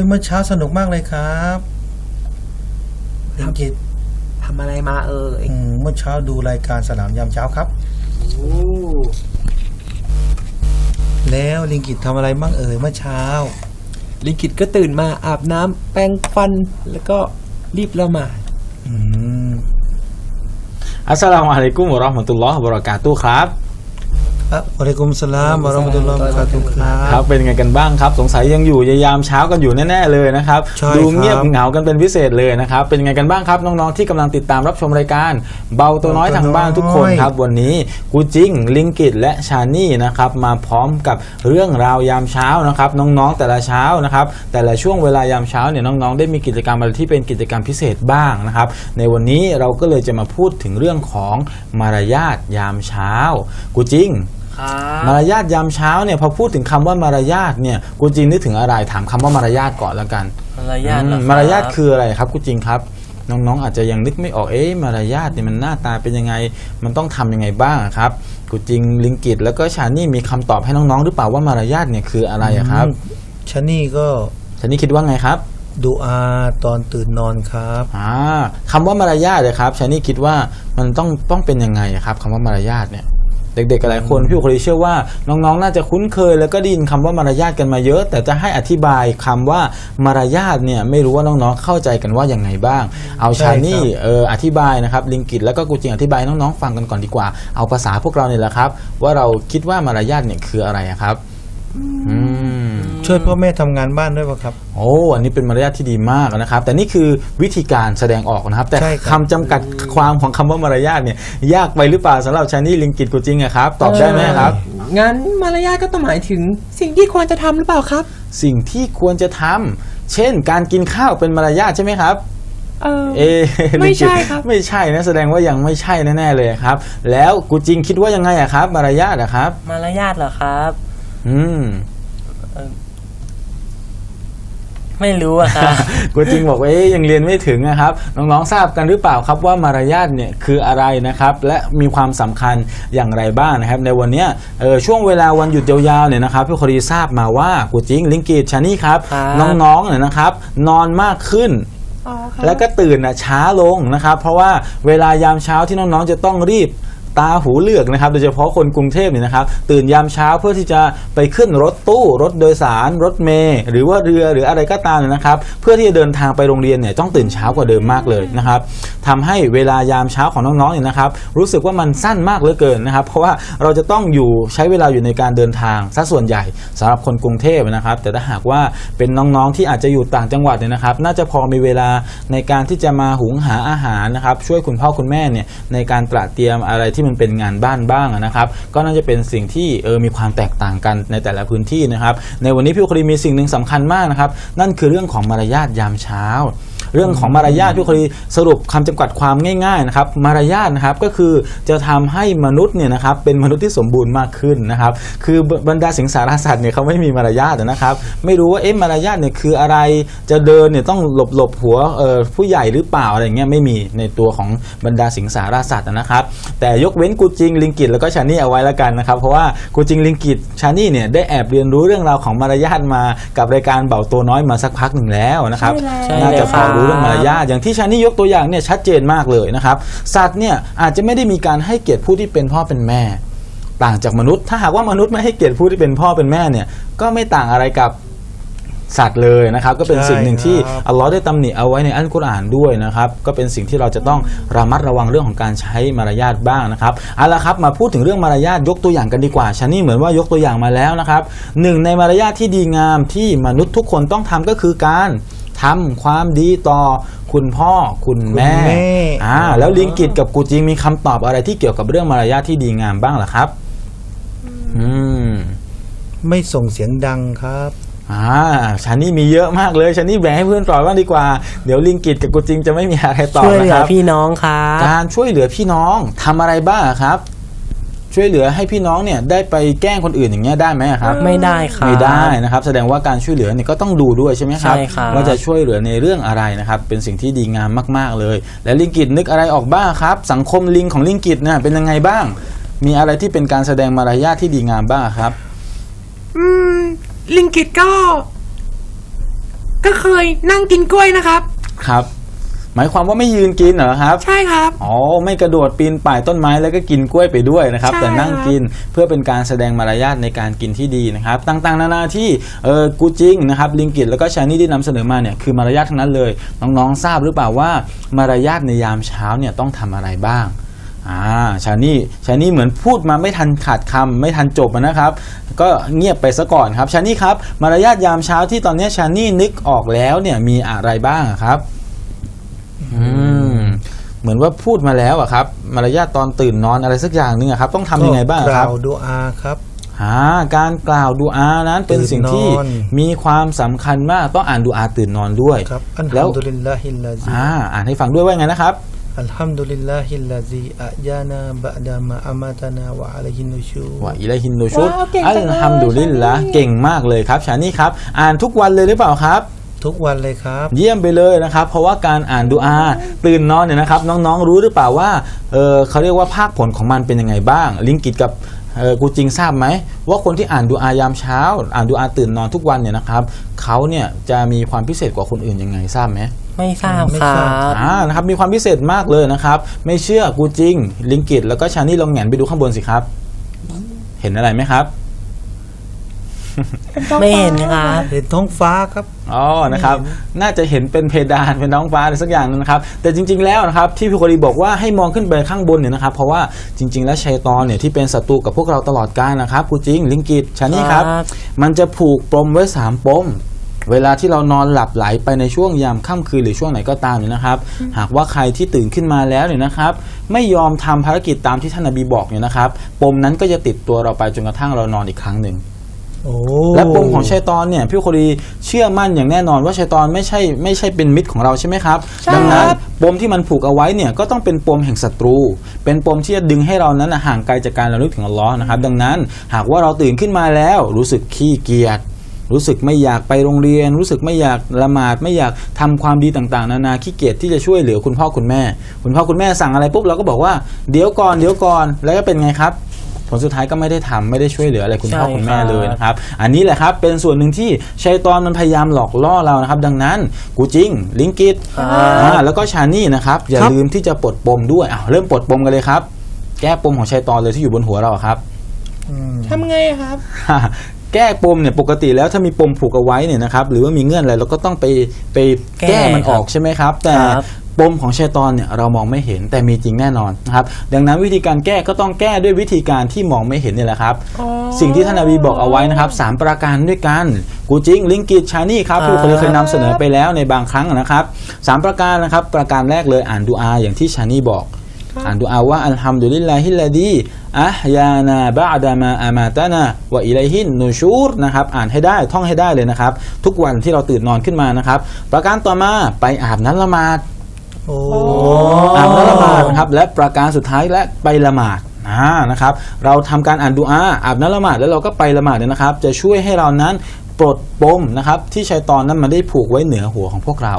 ยเมื่อเช้าสนุกมากเลยครับลิงกิตทำอะไรมาเอ่ยอืมเมื่อเช้าดูรายการสนามยามเช้าครับ โอ้แล้วลิงกิตทำอะไรบ้างเอ่ยเมื่อเช้า ลิงกิตก็ตื่นมาอาบน้ำแปรงฟันแล้วก็รีบละหมาดอืมอัสสลามุอะลัยกุมวะเราะห์มะตุลลอฮ์วะบะเราะกาตุฮ์ครับ ครับวะอะลัยกุมสลามวะเราะห์มะตุลลอฮ์วะบะเราะกาตุฮ์ครัครับบเป็นไงกันบ้างครับ สงสัยยังอยู่ยามเช้ากันอยู่แน่ๆเลยนะครับใช่ดูเงียบครับ เหงากันเป็นพิเศษเลยนะครับเป็นไงกันบ้างครับน้องๆที่กำลังติดตามรับชมรายการ เบาตัวน้อยเบาตัวทางบ้านทุกคนน้อยครับวันนี้กูจิงลิงกิตและชานี่นะครับมาพร้อมกับเรื่องราวยามเช้านะครับน้องๆแต่ละเช้านะครับแต่ละช่วงเวลายามเช้าเนี่ยน้องๆได้มีกิจกรรมอะไรที่เป็นกิจกรรมพิเศษบ้างนะครับในวันนี้เราก็เลยจะมาพูดถึงเรื่องของมารยาทยามเช้ากูจิงครับ มารยาทยามเช้าเนี่ยพอพูดถึงคำว่ามารยาทเนี่ยกูจริงนึกถึงอะไรถามคำว่ามารยาทก่อนแล้วกัน มารยาทเหรออืมครับมารยาทคืออะไรครับกูจริงครับน้องๆอาจจะยังนึกไม่ออกเอ๊ะมารยาทเนี่ยมันหน้าตาเป็นยังไง มันต้องทำยังไงบ้างอะครับกูจริงลิงกิตแล้วก็ชานี่มีคำตอบให้น้องๆ หรือเปล่าว่ามารยาทเนี่ยคืออะไรอะครับชานี่ก็ชานี่คิดว่าไงครับดูอาตอนตื่นนอนครับอ่าคำว่ามารยาทเลยครับชานี่คิดว่ามันต้องต้องเป็นยังไงอะครับคำว่ามารยาทเนี่ย เด็กๆหลายคนพี่โอคลีเชื่อว่าน้องๆ น่าจะคุ้นเคย แล้วก็ได้ยินคำว่ามารยาทกันมาเยอะ แต่จะให้อธิบายคำว่ามารยาทเนี่ยไม่รู้ว่าน้องๆเข้าใจกันว่าอย่างไงบ้าง เอาใช่ชานี่ครับเอออธิบายนะครับลิงกิตแล้วก็กูจริงอธิบายให้น้องๆฟังกันก่อนดีกว่า เอาภาษาพวกเราเนี่ยแหละครับ ว่าเราคิดว่ามารยาทเนี่ยคืออะไรอะครับอืม ช่วยพ่อแม่ทำงานบ้านด้วยป่ะครับ โอ้ อันนี้เป็นมารยาทที่ดีมากนะครับ แต่นี่คือวิธีการแสดงออกนะครับ แต่ใช่ครับคำจำกัดความของคำว่ามารยาทเนี่ยยากไปหรือเปล่าสำหรับชานี่ลิงกิตกูจริงอะครับ ตอบได้ไหมครับ งั้นมารยาทก็ต้องหมายถึงสิ่งที่ควรจะทำหรือเปล่าครับ สิ่งที่ควรจะทำเช่น การกินข้าวเป็นมารยาทใช่ไหมครับเออเอะไม่ใช่ลิงกิตครับไม่ใช่นะแสดงว่ายังไม่ใช่แน่ๆเลยครับ แล้วกูจริงคิดว่ายังไงอะครับ มารยาทอะครับ มารยาทเหรอครับ อืม ไม่รู้อะครับกูจริงบอกว่าเอ๊ยยังเรียนไม่ถึงนะครับ น้องๆทราบกันหรือเปล่าครับว่ามารยาทเนี่ยคืออะไรนะครับ และมีความสำคัญอย่างไรบ้างนะครับ ในวันเนี้ยเออช่วงเวลาวันหยุดยาวๆเนี่ยนะครับพี่คดีทราบมาว่ากูจริงลิงกีดชานี่ครับครับ น้องๆเนี่ยนะครับ นอนมากขึ้นแล้วก็ตื่นน่ะช้าลงนะครับ เพราะว่าเวลายามเช้าที่น้องๆจะต้องรีบ ตาหูเลือกนะครับโดยเฉพาะคนกรุงเทพเนี่ยนะครับตื่นยามเช้าเพื่อที่จะไปขึ้นรถตู้ รถโดยสาร รถเมล์หรือว่าเรือหรืออะไรก็ตามเนี่ยนะครับ เพื่อที่จะเดินทางไปโรงเรียนเนี่ยต้องตื่นเช้ากว่าเดิมมากเลยนะครับทำให้เวลายามเช้าของน้องๆเนี่ยนะครับ รู้สึกว่ามันสั้นมากเหลือเกินนะครับ เพราะว่าเราจะต้องอยู่ใช้เวลาอยู่ในการเดินทางซะส่วนใหญ่สำหรับคนกรุงเทพนะครับ แต่ถ้าหากว่าเป็นน้องๆที่อาจจะอยู่ต่างจังหวัดเนี่ยนะครับ น่าจะพอมีเวลาในการที่จะมาหุงหาอาหารนะครับช่วยคุณพ่อคุณแม่เนี่ยในการตระเตรียมอะไรที่มันเป็นงานบ้านบ้างนะครับ ก็น่าจะเป็นสิ่งที่เออมีความแตกต่างกันในแต่ละพื้นที่นะครับ ในวันนี้พี่คดีมีสิ่งหนึ่งสำคัญมากนะครับ นั่นคือเรื่องของมารยาทยามเช้า เรื่องของมารยาทพี่คดีสรุปคำจำกัดความง่าย ๆนะครับ มารยาทนะครับก็คือจะทำให้มนุษย์เนี่ยนะครับเป็นมนุษย์ที่สมบูรณ์มากขึ้นนะครับคือบรรดาสิงสารสัตว์เนี่ยเขาไม่มีมารยาทนะครับ ไม่รู้ว่าเอ๊ะมารยาทเนี่ยคืออะไรจะเดินเนี่ยต้องหลบหลบหัวเอ่อผู้ใหญ่หรือเปล่าอะไรอย่างเงี้ยไม่มีในตัวของบรรดาสิงสารสัตว์นะครับ แต่ยกเว้นกูจิงลิงกิตแล้วก็ชานี่เอาไว้แล้วกันนะครับ เพราะว่ากูจิงลิงกิตชานี่เนี่ยได้แอบเรียนรู้เรื่องราวของมารยาทมากับรายการเบาตัวน้อยมาสักพักหนึ่งแล้วนะครับใช่แล้วน่าจะพอรู้ใช่แล้วเรื่องมารยาทอย่างที่ชานี่ยกตัวอย่างเนี่ยชัดเจนมากเลยนะครับ สัตว์เนี่ยอาจจะไม่ได้มีการให้เกียรติผู้ที่เป็นพ่อเป็นแม่ ต่างจากมนุษย์ ถ้าหากว่ามนุษย์ไม่ให้เกียรติผู้ที่เป็นพ่อเป็นแม่เนี่ยก็ไม่ต่างอะไรกับสัตว์เลยนะครับก็เป็นใช่สิ่งหนึ่งที่ครับอัลลอฮ์ได้ตำหนิเอาไว้ในอัลกุรอานด้วยนะครับก็เป็นสิ่งที่เราจะต้องระมัดระวังเรื่องของการใช้มารยาทบ้างนะครับเอาละครับมาพูดถึงเรื่องมารยาทยกตัวอย่างกันดีกว่าชานี่เหมือนว่ายกตัวอย่างมาแล้วนะครับหนึ่งในมารยาทที่ดีงามที่มนุษย์ทุกคนต้องทำก็คือการ ทำความดีต่อคุณพ่อคุณแม่คุณแม่ อ่าแล้วลิงกิตกับกูจิงมีคำตอบอะไรที่เกี่ยวกับเรื่องมารยาทที่ดีงามบ้างล่ะครับ อืม ไม่ส่งเสียงดังครับ อ่าชันนี่มีเยอะมากเลยชันนี่แบ่งให้เพื่อนตอบบ้างดีกว่า เดี๋ยวลิงกิตกับกูจิงจะไม่มีอะไรตอบช่วยเหนะลืคอรับ พี่น้องครับ การช่วยเหลือพี่น้องทำอะไรบ้างครับ ช่วยเหลือให้พี่น้องเนี่ยได้ไปแกล้งคนอื่นอย่างเงี้ยได้ไหมครับ ไม่ได้ครับไม่ได้นะครับแสดงว่าการช่วยเหลือเนี่ยก็ต้องดูด้วยใช่ไหมครับใช่ครับว่าจะช่วยเหลือในเรื่องอะไรนะครับเป็นสิ่งที่ดีงามมาก ๆเลย และลิงกิตนึกอะไรออกบ้างครับ สังคมลิงของลิงกิตเนี่ยเป็นยังไงบ้าง มีอะไรที่เป็นการแสดงมารยาทที่ดีงามบ้างครับ อืมลิงกิตก็ ก็เคยนั่งกินกล้วยนะครับครับ หมายความว่าไม่ยืนกินเหรอครับ ใช่ครับ อ๋อ ไม่กระโดดปีนป่ายต้นไม้แล้วก็กินกล้วยไปด้วยนะครับใช่แต่นั่งกินเพื่อเป็นการแสดงมารยาทในการกินที่ดีนะครับ ต่างๆ นานาที่เออกูจิงนะครับลิงกิตแล้วก็ชานี่ที่นำเสนอมาเนี่ยคือมารยาททั้งนั้นเลย น้องๆทราบหรือเปล่าว่ามารยาทในยามเช้าเนี่ยต้องทำอะไรบ้างอ่าชานี่ชานี่เหมือนพูดมาไม่ทันขาดคำไม่ทันจบนะครับ ก็เงียบไปซะก่อนครับชานี่ครับมารยาทยามเช้าที่ตอนนี้ชานี่นึกออกแล้วเนี่ยมีอะไรบ้างอะครับ อืมเหมือนว่าพูดมาแล้วอะครับ มารยาทตอนตื่นนอนอะไรสักอย่างหนึงอะครับ ต้องทำยังไงบ้างก็กครัล่าบวดูอาครับหาการกล่าวดูอานั้นเป็นสิ่งที่ตื่นนอน มีความสำคัญมากต้องอ่านดูอาตื่นนอนด้วยครับอัลแล้ฮัวมดุลิลลาฮิลลาซีอ่าอ่านให้ฟังด้วยว่าไงนะครับ อัลฮัมดุลิลลาฮิลลาซีอะยานาบะดามาอามาตานาวะอะลัยฮินนุชูว่าอิลัยฮินนูชุดว้าวเก่งอัจังลเลยฮัมดุลิลละชานี่เก่งมากเลยครับ ชานี่ครับ อ่านทุกวันเลยหรือเปล่าครับ ทุกวันเลยครับ เยี่ยมไปเลยนะครับ เพราะว่าการอ่านดูอาตื่นนอนเนี่ยนะครับน้องๆรู้หรือเปล่าว่าเออเขาเรียกว่าภาคผลของมันเป็นยังไงบ้าง ลิงกิตกับเออกูจริงทราบไหมว่าคนที่อ่านดูอายามเช้า อ่านดูอาตื่นนอนทุกวันเนี่ยนะครับเขาเนี่ยจะมีความพิเศษกว่าคนอื่นยังไงทราบไหมไม่ทราบไม่คทรัราบบอ่านะครับมีความพิเศษมากเลยนะครับ ไม่เชื่อกูจริง ลิงกิตแล้วก็ชานี่ลองแหงนไปดูข้างบนสิครับ เห็นอะไรไหมครับ ไม่เห็นครับ เห็นท้องฟ้าครับ อ๋อ นะครับไม่เห็น่าจะเห็นเป็นเพดานเป็นน้องฟ้าอะไรสักอย่างนึงนะครับ แต่จริง ๆ แล้วนะครับที่พี่โคดีบอกว่าให้มองขึ้นไปข้างบนเนี่ยนะครับ เพราะว่าจริง ๆ แล้วชัยตอนเนี่ยที่เป็นศัตรูกับพวกเราตลอดกาลนะครับกูจริงลิงกิตชานี่ครับ ครับ มันจะผูกปมไว้สามปม เวลาที่เรานอนหลับไหลไปในช่วงยามค่ำคืนหรือช่วงไหนก็ตามเนี่ยนะครับ หากว่าใครที่ตื่นขึ้นมาแล้วเนี่ยนะครับ ไม่ยอมทำภารกิจตามที่ท่านนบีบอกเนี่ยนะครับ ปมนั้นก็จะติดตัวเราไปจนกระทั่งเรานอนอีกครั้งหนึ่งโอ้ และปมของชัยตอนเนี่ยพี่โคดีเชื่อมั่นอย่างแน่นอนว่าชัยตอนไม่ใช่ไม่ใช่เป็นมิตรของเราใช่ไหมครับใช่ดันั้นครับปมที่มันผูกเอาไว้เนี่ยก็ต้องเป็นปมแห่งศัตรู เป็นปมที่จะดึงให้เรานั้นนะห่างไกลจากการระลึกถึงอัลลอฮ์นะครับ ดังนั้นหากว่าเราตื่นขึ้นมาแล้ว รู้สึกขี้เกียจรู้สึกไม่อยากไปโรงเรียน รู้สึกไม่อยากละหมาดไม่อยากทำความดีต่างๆ นานาขี้เกียจที่จะช่วยเหลือคุณพ่อคุณแม่ คุณพ่อคุณแม่สั่งอะไรปุ๊บเราก็บอกว่าเดี๋ยวก่อนเดี๋ยวก่อนแล้วก็เป็นไงครับ ผลสุดท้ายก็ไม่ได้ทำไม่ได้ช่วยเหลืออะไรคุณพ่อใช่คุณแม่ครับเลยนะครับ อันนี้แหละครับเป็นส่วนหนึ่งที่ชัยตอนมันพยายามหลอกล่อเรานะครับ ดังนั้นกูจริง ลิงกิตครับอ่าแล้วก็ชานี่นะครับ อย่าลืมที่จะปลดปมด้วยอ้าวเริ่มปลดปมกันเลยครับ แก้ปมของชัยตอนเลยที่อยู่บนหัวเราครับอืมทำไงครับแก้ปมเนี่ยปกติแล้วถ้ามีปมผูกเอาไว้เนี่ยนะครับหรือว่ามีเงื่อนอะไรเราก็ต้องไปไปแก้แก้มันออกใช่ไหมครับ แต่ครับ ปมของชัยตอนเนี่ยเรามองไม่เห็นแต่มีจริงแน่นอนนะครับดังนั้นวิธีการแก้ก็ต้องแก้ด้วยวิธีการที่มองไม่เห็นนี่แหละครับ สิ่งที่ท่านนบีบอกเอาไว้นะครับสามประการด้วยกัน กูจริงลิงกิตชานี่ครับที่เคยเคยนำเสนอไปแล้วในบางครั้งนะครับสามประการนะครับ ประการแรกเลยอ่านดูอาอย่างที่ชานี่บอกอ่านดูอาว่าอัลฮัมดุลิลลาฮิลลาดีอะฮยานาบะอดามาอามาตานาวะอิลัยฮินนูชูรนะครับอ่านให้ได้ท่องให้ได้เลยนะครับ ทุกวันที่เราตื่นนอนขึ้นมานะครับ ประการต่อมาไปอาบน้ำละหมาด โอ้อาบน้ำละหมาดนะครับและประการสุดท้ายและไปละหมาดอ่านะครับ เราทำการอ่านดูอาอาบน้ำละหมาดแล้วเราก็ไปละหมาดเนี่ยนะครับ จะช่วยให้เรานั้นปลดปมนะครับที่ชัยตอนนั้นมันได้ผูกไว้เหนือหัวของพวกเรา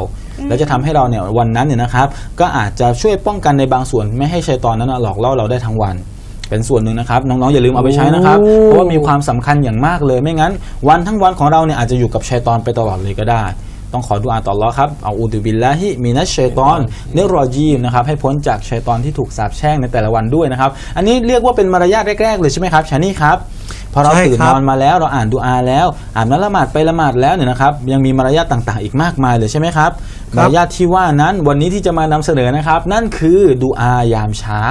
แล้วจะทำให้เราเนี่ยวันนั้นเนี่ยนะครับ ก็อาจจะช่วยป้องกันในบางส่วนไม่ให้ชัยตอนนั้นนะหลอกล่อเราได้ทั้งวันเป็นส่วนหนึ่งนะครับ น้องๆอย่าลืมเอาไปใช้นะครับโอ้เพราะว่ามีความสำคัญอย่างมากเลย ไม่งั้น วันทั้งวันของเราเนี่ยอาจจะอยู่กับชัยตอนไปตลอดเลยก็ได้ ต้องขอดุอาต่ออัลอครับเอาอูดุบิลลาฮิมินัชชัยตอนเนรอจีมนะครับให้พ้นจากชัยตอนที่ถูกสาปแช่งในแต่ละวันด้วยนะครับ อันนี้เรียกว่าเป็นมารยาทแรกๆเลยใช่ไหมครับชานี่ครับพอเราตื่นนอนมาแล้วเราอ่านดูอาแล้วอ่านน้ำละหมาดไปละหมาดแล้วเนี่ยนะครับยังมีมารยาทต่างๆ อีกมากมายเลยใช่ไหมครับมารยาทที่ว่านั้นวันนี้ที่จะมานำเสนอนะครับ นั่นคือดูอายามเช้า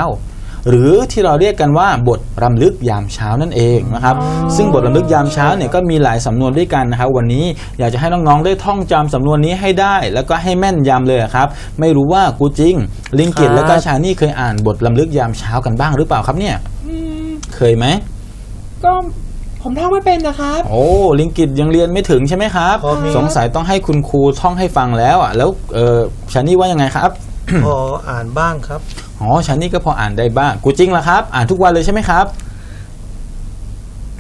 หรือที่เราเรียกกันว่าบทรำลึกยามเช้านั่นเองนะครับซึ่งบทรำลึกยามเช้าเนี่ยก็มีหลายสำนวนด้วยกันนะครับวันนี้อยากจะให้น้องๆได้ท่องจำสำนวนนี้ให้ได้ แล้วก็ให้แม่นยำเลยครับ ไม่รู้ว่ากูจริง ลิงกิตครับแล้วก็ชานี่เคยอ่านบทรำลึกยามเช้ากันบ้างหรือเปล่าครับเนี่ยเคยไหมก็ผมท่องไม่เป็นนะครับ โอ้ลิงกิตยังเรียนไม่ถึงใช่ไหมครับพอมีสงสัยต้องให้คุณครูท่องให้ฟังแล้วอะแล้วเออชานี่ว่ายังไงครับ พออ่านบ้างครับ อ๋อชานี่ก็พออ่านได้บ้าง กูจริงล่ะครับ อ่านทุกวันเลยใช่ไหมครับ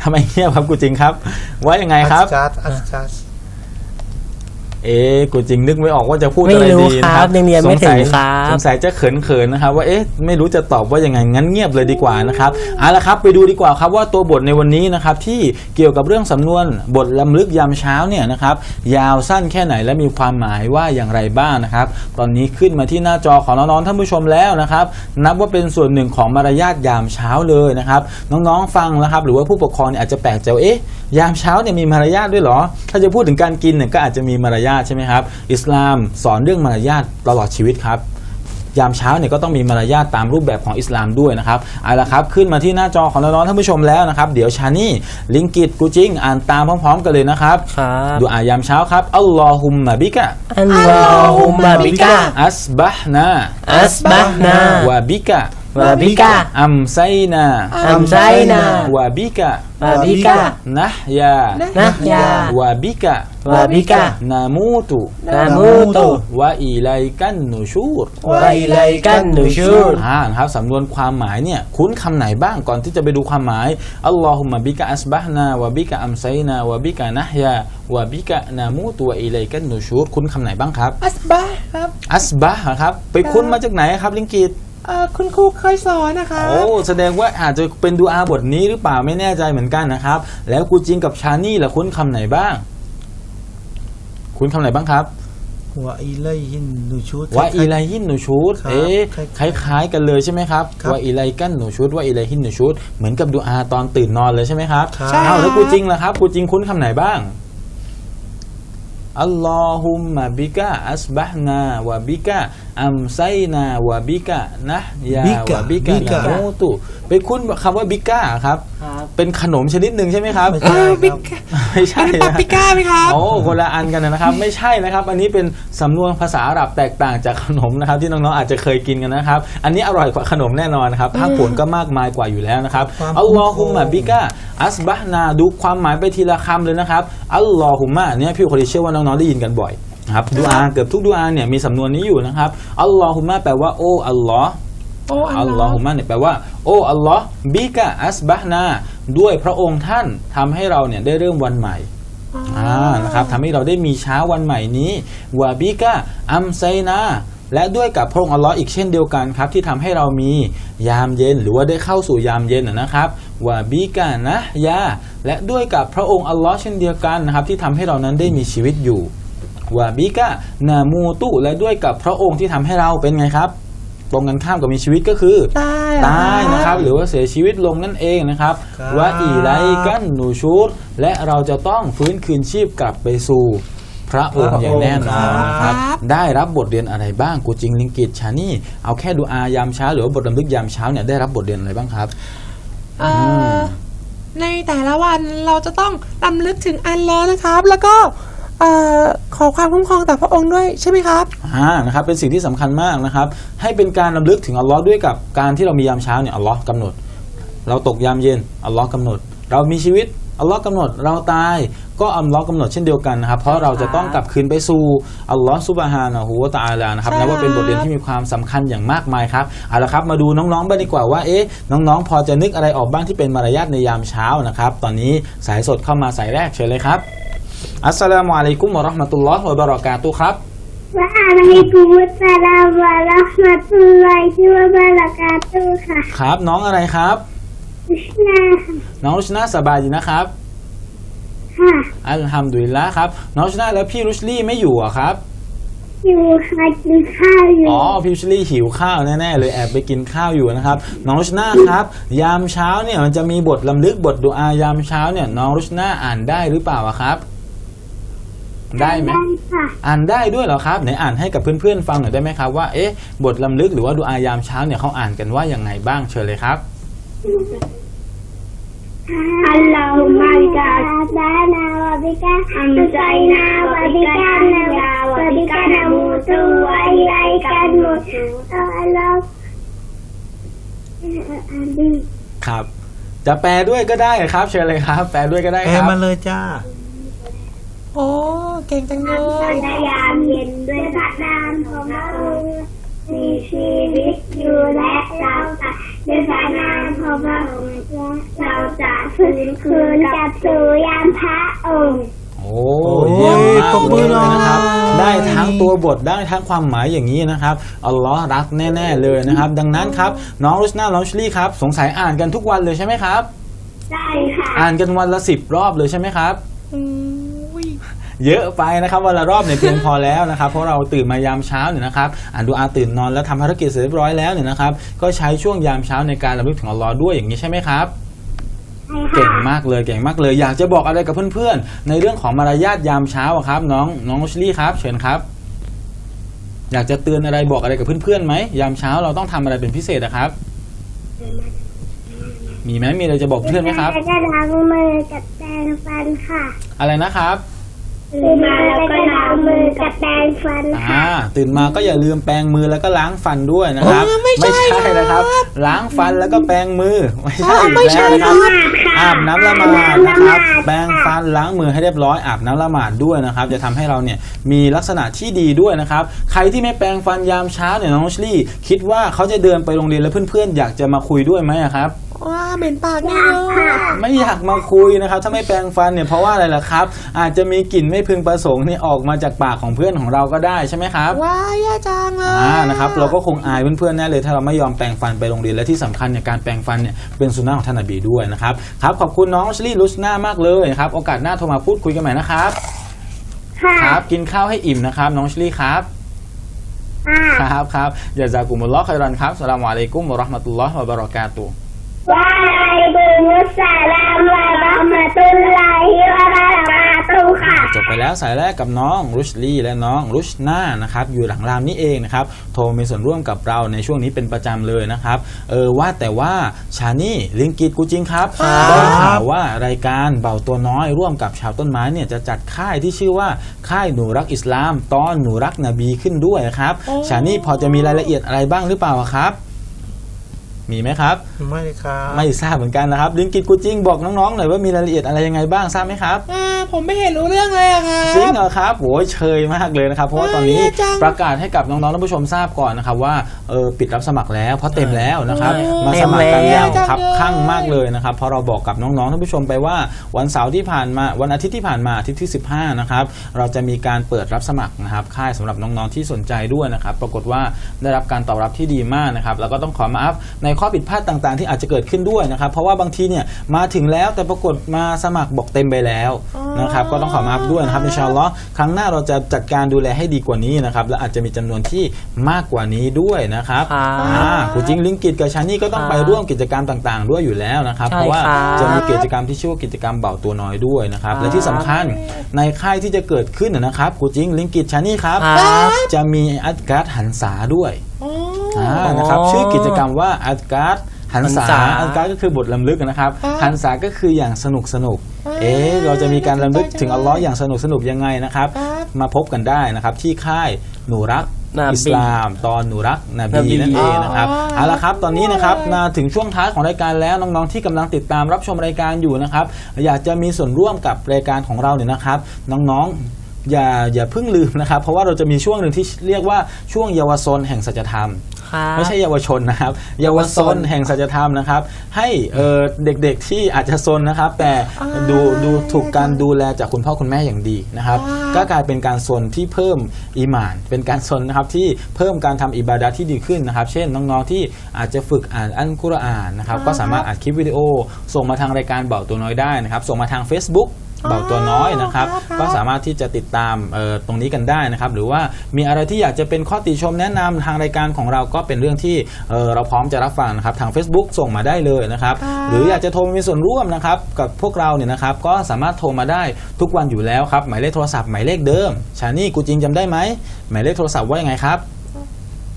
ทำไมเงียบครับกูจริงครับ ว่ายังไงครับอัสการ์อัสการ์ เอ๊ะกูจริงนึกไม่ออกว่าจะพูดไม่อะไรรู้ดีคนะรัครับบยังเรียนไม่สสัถึงครับสงสัยจะเขินๆนะครับว่าเอ๊ะไม่รู้จะตอบว่ายังไงงั้นเงียบเลยดีกว่านะครับเอาละครับไปดูดีกว่าครับว่าตัวบทในวันนี้นะครับที่เกี่ยวกับเรื่องสำนวนบทลำลึกยามเช้าเนี่ยนะครับยาวสั้นแค่ไหนและมีความหมายว่าอย่างไรบ้างนะครับ ตอนนี้ขึ้นมาที่หน้าจอของน้องๆท่านผู้ชมแล้วนะครับ นับว่าเป็นส่วนหนึ่งของมารยาทยามเช้าเลยนะครับน้องๆฟังนะครับหรือว่าผู้ปกครองเนี่ยอาจจะแปลกใจว่าเอ๊ะยามเช้าเนี่ยมีมารยาทด้วยเหรอ ถ้าจะพูดถึงการกินเนี่ยก็อาจจะมีมารยาทใช่ไหมครับ อิสลามสอนเรื่องมารยาทตลอดชีวิตครับยามเช้าเนี่ยก็ต้องมีมารยาทตามรูปแบบของอิสลามด้วยนะครับเอาละครับ ขึ้นมาที่หน้าจอของน้องๆท่านผู้ชมแล้วนะครับ เดี๋ยวชานี่ลิงกิตกูจิงอ่านตามพร้อม ๆ กันเลยนะครับครับดูอายามเช้าครับอัลลอฮุมมะบิกะอัลลอฮุมะบิกะอัสบะฮนาอัสบะฮนาวะบิกะ วะบิกะอัมไซนาอัมไซนาวะบิกะวะบิกะนะยานะยาวะบิกะวะบิกะนามูตุนามูตุวะอีไลกันนูชูรวะอิไลกันนุชูรอ่านะครับสำนวนความหมายเนี่ยคุ้นคำไหนบ้างก่อนที่จะไปดูความหมายอัลลอฮุมะบิกะอัสบะฮนาวะบิกะอัมไซนาวะบิกะนะฮยาวะบิกะนามูตุวะอีไลกันนูชูรคุ้นคำไหนบ้างครับอัสบะครับอัสบะฮ์ครับ ไปคุ้นมาจากไหนครับลิงกิต เอ่อคุณครูเคยสอนนะคะโอ้แสดงว่าอาจจะเป็นดูอาบทนี้หรือเปล่าไม่แน่ใจเหมือนกันนะครับ แล้วกูจิงกับชานี่ล่ะคุ้นคำไหนบ้าง คุ้นคำไหนบ้างครับวะอิไลฮินนูชูดว่าอีไลฮินหนูชูดครับเอ๊ะคคล้ายล้ายๆกันเลยใช่ไหมครับครับว่าอีไลกันหนูชูดว่าอีไลฮินหนูชูดเหมือนกับดูอาตอนตื่นนอนเลยใช่ไหมครับครับอ้าวแล้วกูจริงล่ะครับกูจริงคุ้นคำไหนบ้างอัลลอฮุมมะบิกะอัสบะฮนาวะบิกะ อัมไซนาวะบิกะนะยาบิกะวะบิกะบินะกะโมตุไปคุ้นคำว่าบิกะครับ ครับเป็นขนมชนิดหนึ่งใช่ไหมครับไม่ใช่ครับไม่ใช่เป็นนะ ปาปริก้าไหมครับ โอ้คนละอันกันนะครับ ไม่ใช่นะครับ อันนี้เป็นสำนวนภาษาอาหรับแตกต่างจากขนมนะครับ ที่น้องๆอาจจะเคยกินกันนะครับ อันนี้อร่อยกว่าขนมแน่นอนนะครับภาคผลก็มากมายกว่าอยู่แล้วนะครับความอัลลอฮุมะบิกะอัสบะฮนาดูความหมายไปทีละคำเลยนะครับอัลลอฮุมะเนี่ยพี่คนที่เชื่อว่าน้องๆได้ยินกันบ่อยนะ ครับดูอาเกือบทุกดูอาเนี่ยมีสำนวนนี้อยู่นะครับอัลลอฮุมะแปลว่าโอ้อัลลอฮ์โอ้อัลลอฮุมะเนี่ยแปลว่าโอ้อัลลอฮ์บิกะอัสบะฮนาด้วยพระองค์ท่านทำให้เราเนี่ยได้เริ่มวันใหม่อ่านะครับทำให้เราได้มีเช้าวันใหม่นี้วาบิกะอัมไซนาและด้วยกับพระองค์อัลลอฮ์อีกเช่นเดียวกันครับ ที่ทำให้เรามียามเย็นหรือว่าได้เข้าสู่ยามเย็นนะนะครับวาบิกะนะยาและด้วยกับพระองค์อัลลอฮ์เช่นเดียวกันนะครับ ที่ทำให้เรานั้นได้มีชีวิตอยู่ วาบิกะนามูตุและด้วยกับพระองค์ที่ทำให้เราเป็นไงครับ ตรงกันข้ามกับมีชีวิตก็คือ ตายตายนะครับ หรือว่าเสียชีวิตลงนั่นเองนะครับครับว่าอีไลกันหนูชูดและเราจะต้องฟื้นคืนชีพกลับไปสู่พระองค์อย่างแน่นอนนะครับ ได้รับบทเรียนอะไรบ้างกูจริงลิงกิตชานี่เอาแค่ดูอายามเช้าหรือว่าบทรำลึกยามเช้าเนี่ยได้รับบทเรียนอะไรบ้างครับเอ่อในแต่ละวันเราจะต้องรำลึกถึงอัลลอฮ์นะครับ แล้วก็ เอ่อขอความคุ้มครองต่อพระองค์ด้วยใช่ไหมครับ อ่านะครับเป็นสิ่งที่สำคัญมากนะครับ ให้เป็นการรำลึกถึงอัลลอฮ์ด้วยกับการที่เรามียามเช้าเนี่ยอัลลอฮ์กำหนด เราตกยามเย็นอัลลอฮ์กำหนด เรามีชีวิตอัลลอฮ์กำหนดเราตายก็อัลลอฮ์กำหนดเช่นเดียวกันนะครับ เพราะเราจะต้องกลับคืนไปสู่อัลลอฮ์ซุบฮานะฮูวะตะอาลานะครับใช่นับว่าเป็นบทเรียนที่มีความสำคัญอย่างมากมายครับเอาละครับมาดูน้องๆบ้างดีกว่าว่าเอ๊ะน้องๆ พอจะนึกอะไรออกบ้างที่เป็นมารยาทในยามเช้านะครับตอนนี้สายสดเข้ามาสายแรกเชิญเลยครับ อัสสลามุอะลัยกุมวะราะห์มะตุลลอฮ์วะบะเราะกาตุครับวะอะลัยกุมุสสลามวะเราะห์มะตุลลอฮิวะบะเราะกาตุค่ะ ครับ น้องอะไรครับรุชนาน้องรุชนาสบายดีนะครับค่ะอัลฮัมดุลิลละครับ น้องรุชนาแล้วพี่รุชลี่ไม่อยู่อะครับอยู่ค่ะกินข้าวอยู่อ๋อพิวชลี่หิวข้าวแน่ๆเลยแอบไปกินข้าวอยู่นะครับ น้องรุชนาครับ ยามเช้าเนี่ยมันจะมีบทลำลึกบทดูอายามเช้าเนี่ย น้องรุชนาอ่านได้หรือเปล่าครับ ได้ไหมได้ค่ะ อ่านได้ด้วยเหรอครับไหนอ่านให้กับเพื่อนๆฟังหน่อยได้ไหมครับว่าเอ๊ะบทลำลึกหรือว่าดุอายามเช้าเนี่ยเขาอ่านกันว่าอย่างไงบ้างเชิญเลยครับอัลลอฮุมะบิกะอัสบานะวะบิกะอัมไซนาวะบิกะนะวะบิกะนะมูตุวะอิไลกันมุอัลลอฮ์อันนี้ครับ จะแปลด้วยก็ได้ครับ เชิญเลยครับ แปลด้วยก็ได้แอครับมาเลยจ้า โอ้เก่งจังเลสัยญญาณเย็นด้วยพระนามของพระองค์มีชีวิตอยู่และเราจะด้วยพระนามของพระองค์และเราจะฟื้นคืนกลับสู่ยามพระองค์โอ้โอ้ยเยี่ยมมากปรบมือหน่อย นะครับ ได้ทั้งตัวบทได้ทั้งความหมายอย่างนี้นะครับอัลลอฮ์รักแน่ ๆเลยนะครับ ดังนั้นครับน้องรุชนาน้องชลี่ครับ สงสัยอ่านกันทุกวันเลยใช่ไหมครับ ได้ค่ะ อ่านกันวันละสิบรอบเลยใช่ไหมครับ เยอะไปนะครับวันละรอบเนี่ยเพียงพอแล้วนะครับเพราะเราตื่นมายามเช้าเนี่ยนะครับอ่านดูอาตื่นนอนแล้วทำภารกิจเสร็จเรียบร้อยแล้วเนี่ยนะครับก็ใช้ช่วงยามเช้าในการระลึกถึงอัลลอฮ์ด้วยอย่างนี้ใช่ไหมครับใช่ค่ะเก่งมากเลยเก่งมากเลย อยากจะบอกอะไรกับเพื่อนๆ ในเรื่องของมารยาทยามเช้าอะครับ น้องน้องชลี่ครับ เชิญครับ อยากจะเตือนอะไรบอกอะไรกับเพื่อนๆไหมยามเช้าเราต้องทำอะไรเป็นพิเศษนะครับ มีไหมมีอะไรจะบอกเพื่อนไหมครับแล้วก็ล้างมือกับแปรงฟันค่ะ อะไรนะครับ ตื่นมาแล้วก็ล้างมือกับแปรงฟันอ่าค่ะตื่นมาก็อย่าลืมแปรงมือแล้วก็ล้างฟันด้วยนะครับไม่ใช่นะครับ ล้างฟันแล้วก็แปรงมือไม่ใช่อ๋ออีกไม่ใช่ แล้วนะครับค่ะอาบน้ำละหมาดนะครับอาบน้ำละหมาดแปรงฟันล้างมือให้เรียบร้อยอาบน้ำละหมาดด้วยนะครับ จะทำให้เราเนี่ยมีลักษณะที่ดีด้วยนะครับ ใครที่ไม่แปรงฟันยามเช้าเนี่ยน้องชลี่ คิดว่าเขาจะเดินไปโรงเรียนแล้วเพื่อนๆ อยากจะมาคุยด้วยไหมอะครับ ว้าเหม็นปากแน่เลยไม่อยากมาคุยนะครับ ถ้าไม่แปรงฟันเนี่ยเพราะว่าอะไรล่ะครับ อาจจะมีกลิ่นไม่พึงประสงค์นี่ออกมาจากปากของเพื่อนของเราก็ได้ใช่ไหมครับว้าแย่จังเลยอ่านะครับเราก็คงอายเพื่อนๆแน่เลยถ้าเราไม่ยอมแปรงฟันไปโรงเรียนและที่สำคัญเนี่ยการแปรงฟันเนี่ยเป็นสุนนะของท่านนบีด้วยนะครับครับขอบคุณน้องชลี่ลุชน่ามากเลยนะครับโอกาสหน้าโทรมาพูดคุยกันใหม่นะครับค่ะครับกินข้าวให้อิ่มนะครับ น้องชลี่ครับค่ะครับครับอย่าจากกุมุลลอฮ์คอยรันครับสลามอะลัยกุมวะเราะห์มะตุลลอฮ์วะบะเราะกาตุฮ์ วะอะลัยกุมุสสลามวะเราะห์มะตุลลอฮิวะบะเราะกาตุฮ์ค่ะจบไปแล้วสายแรกกับน้องรุชลีและน้องรุชน่านะครับอยู่หลังรามนี่เองนะครับโทรมีส่วนร่วมกับเราในช่วงนี้เป็นประจำเลยนะครับเออว่าแต่ว่าชานี่ลิงกิตกูจริงครับได้ข่าวว่ารายการเบาตัวน้อยร่วมกับชาวต้นไม้เนี่ยจะจัดค่ายที่ชื่อว่าค่ายหนูรักอิสลาม ตอนหนูรักนบีขึ้นด้วยนะครับชานี่พอจะมีรายละเอียดอะไรบ้างหรือเปล่าครับ มีไหมครับ ไม่ครับ ไม่ทราบเหมือนกันนะครับลิงกิตกูจริงบอกน้องๆหน่อยว่ามีรายละเอียดอะไรยังไงบ้างทราบไหมครับอ่าผมไม่เห็นรู้เรื่องเลยอะครับจริงเหรอครับโหยเชยมากเลยนะครับ เพราะว่าตอนนี้เออแย่จังประกาศให้กับน้องๆท่านผู้ชมทราบก่อนนะครับว่าเออปิดรับสมัครแล้วเพราะเต็มแล้วนะครับเออมาสมัครกันเต็มแล้วอย่างครับจังเลยข้างมากเลยนะครับเพราะเราบอกกับน้องๆท่านผู้ชมไปว่าวันเสาร์ที่ผ่านมาวันอาทิตย์ที่ผ่านมาอาทิตย์ที่ 15นะครับเราจะมีการเปิดรับสมัครนะครับค่ายสำหรับน้องๆที่สนใจด้วยนะครับปรากฏว่าได้รับการตอบรับที่ดีมากนะครับแล้วก็ต้องขอมาอัพในข้อผิดพลาดต่างๆ ที่อาจจะเกิดขึ้นด้วยนะครับ เพราะว่าบางทีเนี่ยมาถึงแล้วแต่ปรากฏมาสมัครบอกเต็มไปแล้วนะครับก็ต้องขอมาอัพด้วยนะครับอินชาอัลลอฮ์ครั้งหน้าเราจะจัดการดูแลให้ดีกว่านี้นะครับและอาจจะมีจำนวนที่มากกว่านี้ด้วยนะครับครับอ่าคุณจริงลิงกิตกับชานี่ก็ต้องไปร่วมกิจกรรมต่างๆ ด้วยอยู่แล้วนะครับใช่เพราะว่าครับจะมีกิจกรรมที่ชื่อว่ากิจกรรมเบาตัวน้อยด้วยนะครับและที่สำคัญในค่ายที่จะเกิดขึ้นนะนะครับคุณจริงลิงกิตชานี่ครับครับจะมีอัดการ์ดหันษาด้วยอ๋ออ่า นะครับชื่อกิจกรรมว่าอัดการ์ดหันษาหันษาอัดการ์ดก็คือบทลำลึกนะครับครับหันษาก็คืออย่างสนุกสนุกอ่าเอ๊ะเราจะมีการลำลึกถึงจังเลยอัลลอฮ์อย่างสนุกสนุกยังไงนะครับครับ มาพบกันได้นะครับที่ค่ายหนูรักนบีอิสลามตอนหนูรักนนบีบีนั่นเองนะครับอ๋อเอาละครับตอนนี้นะครับเลยมาถึงช่วงท้ายของรายการแล้วน้องๆที่กำลังติดตามรับชมรายการอยู่นะครับ อยากจะมีส่วนร่วมกับรายการของเราเนี่ยนะครับ น้องๆ อย่าอย่าเพิ่งลืมนะครับ เพราะว่าเราจะมีช่วงหนึ่งที่เรียกว่าช่วงเยาวชนแห่งสัจธรรมครับไม่ใช่เยาวชนนะครับ เยาวชนแห่งสัจธรรมนะครับ ให้เอ่อเด็กๆที่อาจจะซนนะครับ แต่ดูดูถูกการดูแลจากคุณพ่อคุณแม่อย่างดีนะครับ ก็กลายเป็นการซนที่เพิ่มอีหมาน เป็นการซนนะครับที่เพิ่มการทำอิบาดะห์ที่ดีขึ้นนะครับ เช่นน้องๆที่อาจจะฝึกอ่านอัลกุรอานนะครับก็สามารถอัดคลิปวิดีโอ ส่งมาทางรายการเบาตัวน้อยได้นะครับ ส่งมาทาง Facebook เบาตัวน้อยนะครับ ก็สามารถที่จะติดตามเอ่อตรงนี้กันได้นะครับ หรือว่ามีอะไรที่อยากจะเป็นข้อติชมแนะนำทางรายการของเราก็เป็นเรื่องที่เอ่อเราพร้อมจะรับฟังนะครับทาง Facebook ส่งมาได้เลยนะครับ หรืออยากจะโทรมามีส่วนร่วมนะครับกับพวกเราเนี่ยนะครับ ก็สามารถโทรมาได้ทุกวันอยู่แล้วครับ หมายเลขโทรศัพท์หมายเลขเดิมชานี่กูจริงจำได้ไหมหมายเลขโทรศัพท์ว่ายังไงครับ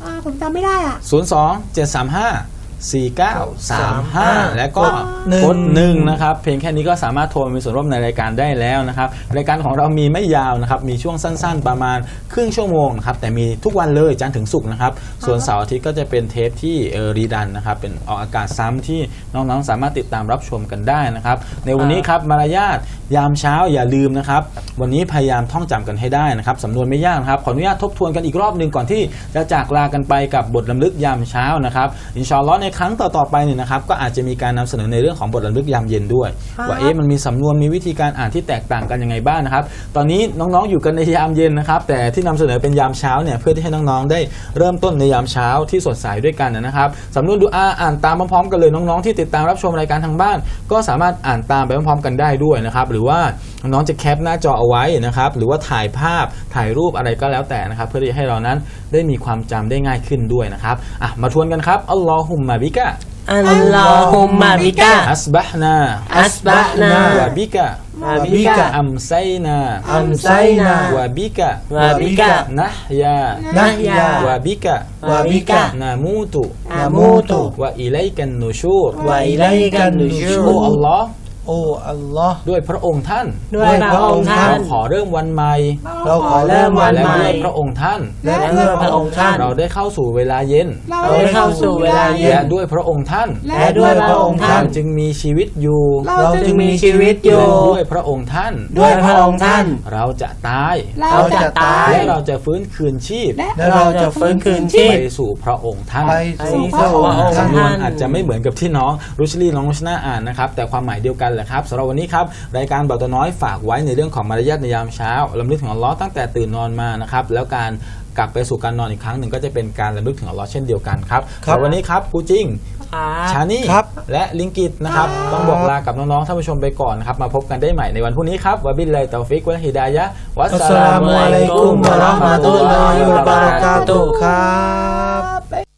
อ่าผมจำไม่ได้อะ02 735 4935 แล้วก็หนึ่งกดหนึ่งนะครับ เพียงแค่นี้ก็สามารถโทรมามีส่วนร่วมในรายการได้แล้วนะครับ รายการของเรามีไม่ยาวนะครับ มีช่วงสั้นๆ ประมาณครึ่งชั่วโมงนะครับ แต่มีทุกวันเลยจันทร์ถึงศุกร์นะครับ ส่วนเสาร์อาทิตย์ก็จะเป็นเทปที่เออรีดันนะครับ เป็นออกอากาศซ้ำที่น้องๆ สามารถติดตามรับชมกันได้นะครับ ในวันนี้ครับมารยาท ยามเช้าอย่าลืมนะครับ วันนี้พยายามท่องจำกันให้ได้นะครับสำนวนไม่ยากนะครับ ขออนุญาตทบทวนกันอีกรอบหนึ่งก่อนที่จะจากลากันไปกับบทลำลึกยามเช้านะครับ อินชาอัลลอฮ์ในครั้งต่อๆไปเนี่ยนะครับ ก็อาจจะมีการนำเสนอในเรื่องของบทลำลึกยามเย็นด้วย ว่าเอ๊ะมันมีสำนวนมีวิธีการอ่านที่แตกต่างกันยังไงบ้างนะครับ ตอนนี้น้องๆอยู่กันในยามเย็นนะครับ แต่ที่นำเสนอเป็นยามเช้าเนี่ยเพื่อที่ให้น้องๆได้เริ่มต้นในยามเช้าที่สดใสด้วยกันนะครับสำนวนดูอาอ่านตามพร้อมๆกันเลยน้องๆที่ติดตามรับชมรายการทางบ้าน ก็สามารถอ่านตามไปพร้อมๆกันได้ด้วยนะครับหรือว่าน้องๆจะแคปหน้าจอเอาไว้นะครับ หรือว่าถ่ายภาพถ่ายรูปอะไรก็แล้วแต่นะครับ เพื่อที่จะให้เรานั้นได้มีความจำได้ง่ายขึ้นด้วยนะครับอะมาทวนกันครับอัลลอฮุมมะบิกะอัลลอฮุมมะบิกะอัสบะฮนาอัสบะนาวะบิกะวะบิกะอัมไซนาอัมไซนาวะบิกะวะบิกะนะยานะยาวะบิกะวะบิกะนามูตุนามูตุวะอิไลกันนูชูรวะอิลัยกันนุชูโอ้อัลลอฮ์ โอ้อัลลอฮ์ ด้วยพระองค์ท่านด้วยพระองค์ท่านเราขอเริ่มวันใหม่เราขอเริ่มวันและใหม่ด้วยพระองค์ท่าน และเพื่อพระองค์ท่าน เราได้เข้าสู่เวลาเย็น เราได้เข้าสู่เวลาเย็และน ด้วยพระองค์ท่านและด้วยพระองค์ท่าน จึงมีชีวิตอยู่เราจึงมีชีวิตอยู่ และด้วยพระองค์ท่าน ด้วยพระองค์ท่าน เราจะตายเราจะตาย และเราจะฟื้นคืนชีพและเราจะฟื้นคืนชีไปพสู่พระองค์ท่าน ไปสู่พระองค์ท่านสำนวนอาจจะไม่เหมือนกับที่น้องรุชลีน้องรุชนาอ่านนะครับ แต่ความหมายเดียวกันแหละครับสำหรับวันนี้ครับรายการเบาตัวน้อยฝากไว้ในเรื่องของมารยาทในยามเช้าลำลึกถึงอัลลอฮ์ตั้งแต่ตื่นนอนมานะครับแล้วการกลับไปสู่การนอนอีกครั้งหนึ่งก็จะเป็นการลำลึกถึงอัลลอฮ์เช่นเดียวกันครับครับสำหวันนี้ครับกูจิงครับชานี่ครับและลิงกิตนะครับต้องบอกลากับน้องๆท่านผู้ชมไปก่อนนะครับมาพบกันได้ใหม่ในวันพรุ่งนี้ครับวะบิลลาฮิตอฟิกวะฮิดายะฮ์วัสอัสสสลาลามุมุอะอะลัลัยยกุกุมมวะวะเราะเราะห์ห์มะมะตุตุลลลลออฮิฮิวะวะบะบะเราะเราะกากาตุตุฮ์ฮ์ครับ